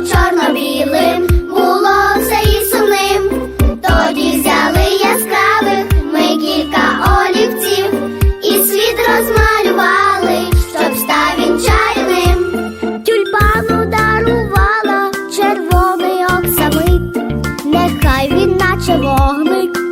чорно-білим було все і сумним. Тоді взяли яскравих ми кілька олівців, і світ розмалювали, щоб став він чарним. Тюльпану дарувала червоний оксамит, нехай він наче вогник.